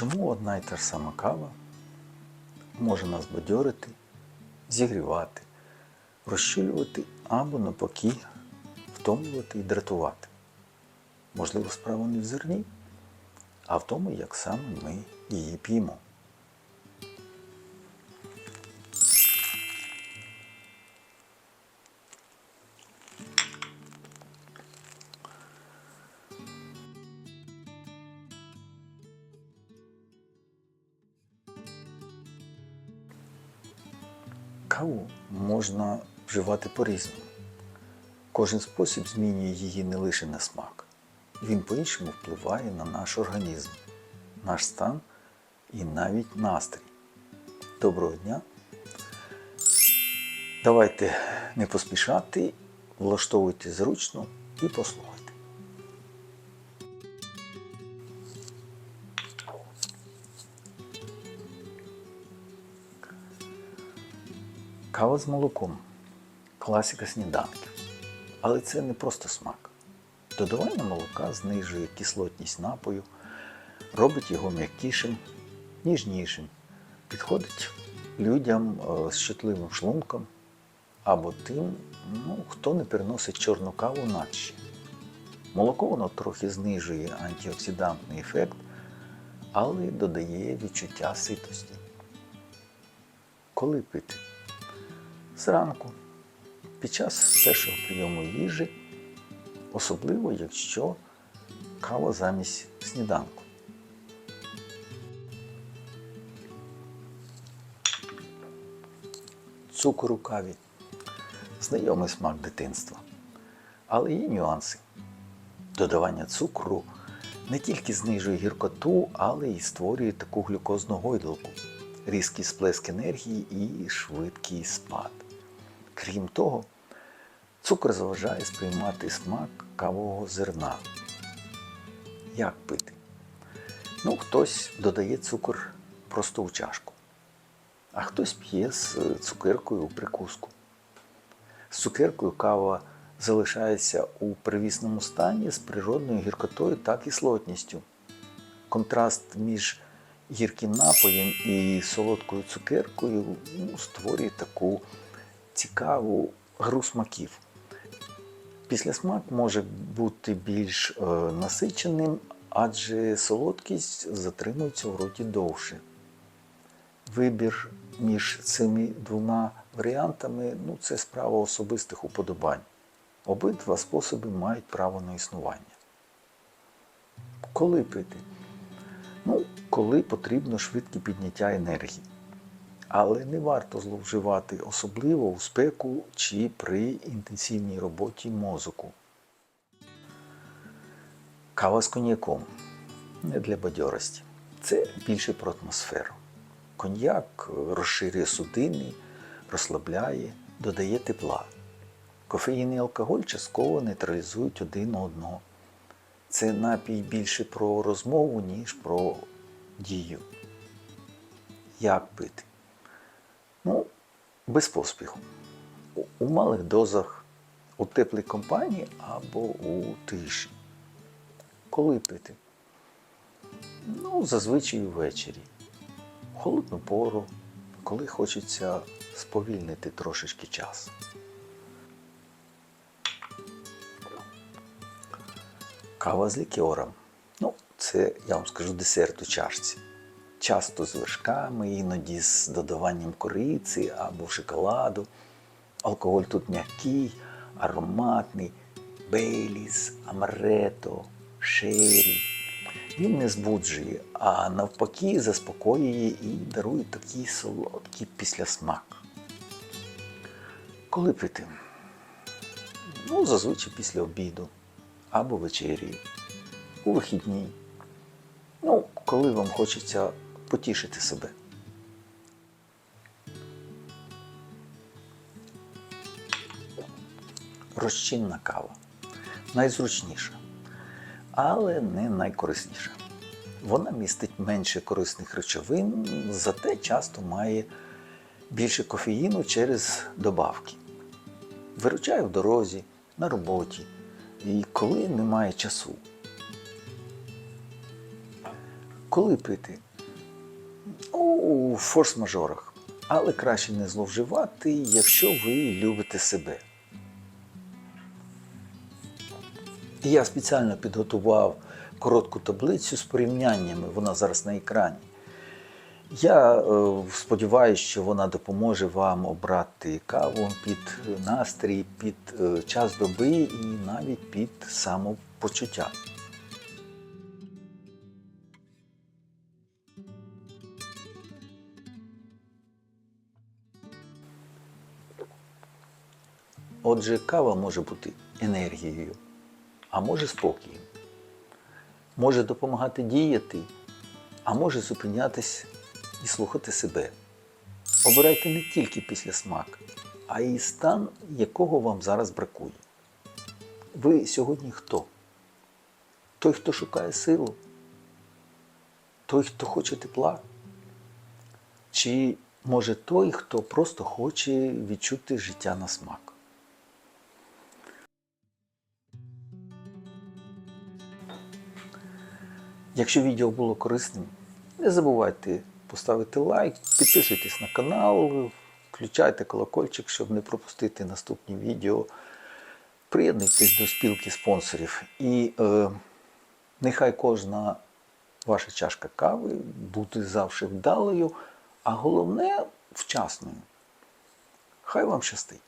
Чому одна і та ж сама кава може нас бадьорити, зігрівати, розчулювати або навпаки втомлювати і дратувати? Можливо, справа не в зерні, а в тому, як саме ми її п'ємо. Каву можна вживати по-різному. Кожен спосіб змінює її не лише на смак. Він по-іншому впливає на наш організм, наш стан і навіть настрій. Доброго дня! Давайте не поспішати, влаштовуйте зручно і послухайте. Кава з молоком класика сніданків. Але це не просто смак. Додавання молока знижує кислотність напою, робить його м'якішим, ніжнішим. Підходить людям е, з чутливим шлунком або тим, ну, хто не переносить чорну каву наче. Молоко воно трохи знижує антиоксидантний ефект, але додає відчуття ситості. Коли пити? Зранку, під час першого прийому їжі, особливо якщо кава замість сніданку. Цукор у каві знайомий смак дитинства. Але є нюанси. Додавання цукру не тільки знижує гіркоту, але й створює таку глюкозну гойдалку, різкий сплеск енергії і швидкий спад. Крім того, цукор заважає сприймати смак кавового зерна. Як пити? Ну, хтось додає цукор просто у чашку, а хтось п'є з цукеркою у прикуску. З цукеркою кава залишається у привісному стані з природною гіркотою та кислотністю. Контраст між гірким напоєм і солодкою цукеркою ну, створює таку цікаву гру смаків. Післясмак може бути більш е, насиченим, адже солодкість затримується в роті довше. Вибір між цими двома варіантами ну, це справа особистих уподобань. Обидва способи мають право на існування. Коли пити? Ну, коли потрібно швидке підняття енергії. Але не варто зловживати, особливо у спеку чи при інтенсивній роботі мозоку. Кава з коньяком не для бадьорості. Це більше про атмосферу. Коньяк розширює судини, розслабляє, додає тепла. Кофеїн і алкоголь частково нейтралізують один одного. Це напій більше про розмову, ніж про дію. Як пити? Без поспіху. У малих дозах, у теплій компанії або у тиші. Коли пити? Ну, зазвичай ввечері. В холодну пору, коли хочеться сповільнити трошечки час. Кава з лікером. Ну, це, я вам скажу, десерт у чашці. Часто з вершками, іноді з додаванням кориці або шоколаду. Алкоголь тут м'який, ароматний, бейліс, амарето, шері. Він не збуджує, а навпаки заспокоює і дарує такий солодкий післясмак. Коли пити? Ну, зазвичай після обіду або вечері, у вихідні. Ну, коли вам хочеться потішити себе. Розчинна кава. Найзручніша, але не найкорисніша. Вона містить менше корисних речовин, зате часто має більше кофеїну через добавки. Виручає в дорозі, на роботі і коли немає часу. Коли пити? У форс-мажорах. Але краще не зловживати, якщо ви любите себе. Я спеціально підготував коротку таблицю з порівняннями, вона зараз на екрані. Я е, сподіваюся, що вона допоможе вам обрати каву під настрій, під е, час доби і навіть під самопочуття. Отже, кава може бути енергією, а може спокієм. Може допомагати діяти, а може зупинятись і слухати себе. Обирайте не тільки після смак, а й стан, якого вам зараз бракує. Ви сьогодні хто? Той, хто шукає силу? Той, хто хоче тепла? Чи може той, хто просто хоче відчути життя на смак? Якщо відео було корисним, не забувайте поставити лайк, підписуйтесь на канал, включайте колокольчик, щоб не пропустити наступні відео. Приєднуйтесь до спілки спонсорів. І е, нехай кожна ваша чашка кави буде завжди вдалою, а головне вчасною. Хай вам щастить!